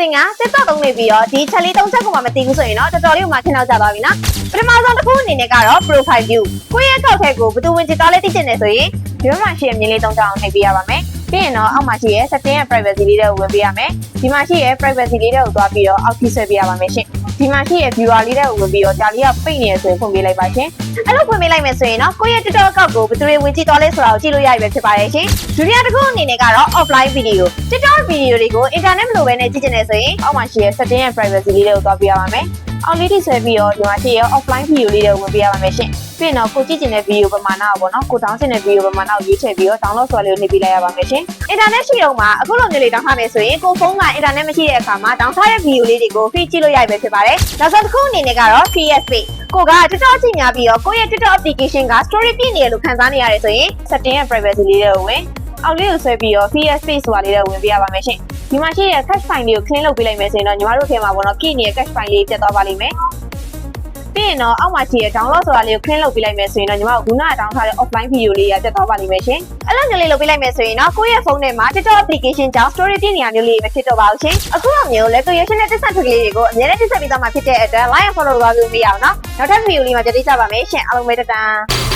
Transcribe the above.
သင်က TikTok သုံးနေပြီးတော့ဒီချက်လေးသုံးချက်ကိုမှမသိဘူးဆိုရင်တော့တော်တော်လေးကိုမှခင်းတော့ကြသွားပြီနော်ပထမဆုံးတစ်ခုအနေနဲ့ကတော့ profile view ကိုယ့်ရဲ့ထောက်ထက်ကိုဘယ်သူဝင်ကြည့်သွားလဲသိချင်တယ်ဆိုရင်ဒီဘက်မှာရှိတဲ့မြင်းလေးသုံးချောင်းနှိပ်ပေးရပါမယ်ပြီးရင်တော့အောက်မှာရှိရဲ့ setting ရဲ့ privacy လေးတွေကိုဝင်ပေးရမယ်ဒီမှာရှိရဲ့ privacy လေးတွေကိုသွားပြီးတော့အောက်ထိဆွဲပေးရပါမယ်ရှင် ဒီမှာရှိရဲ့ viewer လေးတွေကိုဝင်ပြီးတော့ဒါလေးကပိတ်နေရဆိုရင်ဖွင့်ပေးလိုက်ပါရှင်အဲ့လိုဖွင့်ပေးလိုက်မယ်ဆိုရင်တော့ကိုယ့်ရဲ့ TikTok account ကိုဘယ်သူတွေဝင်ကြည့်သွားလဲဆိုတာကိုကြည့်လို့ရပြီပဲဖြစ်ပါတယ်ရှင်ဒုတိယတစ်ခုအနေနဲ့ကတော့ offline video TikTok video တွေကို internet မလိုဘဲနဲ့ကြည့်ချင်တယ်ဆိုရင်အောက်မှာရှိရဲ့ setting ရဲ့ privacy လေးတွေကိုသွားပေးရပါမယ် အောက်လေးထိဆွဲပြီးတော့ဒီမှာရှိရဲ့ offline video လေးတွေကိုဝင်ပေးရပါမယ်ရှင်ပြီးရင်တော့ကိုကြည့်ချင်တဲ့ video ပမာဏကိုပေါ့နော်ကိုတောင်းချင်တဲ့ video ပမာဏကိုရွေးချယ်ပြီးတော့ download ဆိုတာလေးကိုနှိပ်ပေးလိုက်ရပါမယ်ရှင် internet ရှိတော့မှာအခုလိုမျိုးလေးတောင်းထားမယ်ဆိုရင်ကိုဖုန်းက internet မရှိတဲ့အခါမှာတောင်းထားတဲ့ video လေးတွေကို free ကြည့်လို့ရပြီဖြစ်ပါတယ်နောက်ဆုံးတစ်ခုအနေနဲ့ကတော့ PSP ကိုက TikTok ကြည့်များပြီးတော့ကိုယ့်ရဲ့ TikTok application က story ပြည့်နေရလို့ခံစားနေရတယ်ဆိုရင် setting ရဲ့ privacy လေးတွေကိုဝင်အောက်လေးကိုဆွဲပြီးတော့ PSP ဆိုတာလေးတွေကိုဝင်ပေးရပါမယ်ရှင် ဒီမှာရှိတဲ့ cache file လေးကို clean လုပ်ပေးလိုက်မယ်ဆိုရင်တော့ညီမတို့ထဲမှာပေါ့နော်ပြည့်နေတဲ့ cache file လေးပြတ်သွားပါလိမ့်မယ်ပြီးရင်တော့အောက်မှာရှိတဲ့ download ဆိုတာလေးကို clean လုပ်ပေးလိုက်မယ်ဆိုရင်တော့ညီမတို့ခုနက download ထားတဲ့ offline video လေးရပြတ်သွားပါလိမ့်မယ်ရှင်အဲ့လိုမျိုးလေးလုပ်ပေးလိုက်မယ်ဆိုရင်တော့ကိုယ့်ရဲ့ဖုန်းထဲမှာ TikTok application ကြောင့် story ပြည့်နေရမျိုးလေးပဲဖြစ်တော့ပါဘူးရှင်အခုလိုမျိုး recreation နဲ့တက်ဆက်ထွေးလေးတွေကိုအများနဲ့တက်ဆက်ပြီးသားမှာဖြစ်တဲ့အတွက် like and follow လုပ်ပါလို့မရအောင်နော်နောက်ထပ် video လေးမှာကြည့်ကြပါမယ်ရှင်အားလုံးပဲတတန်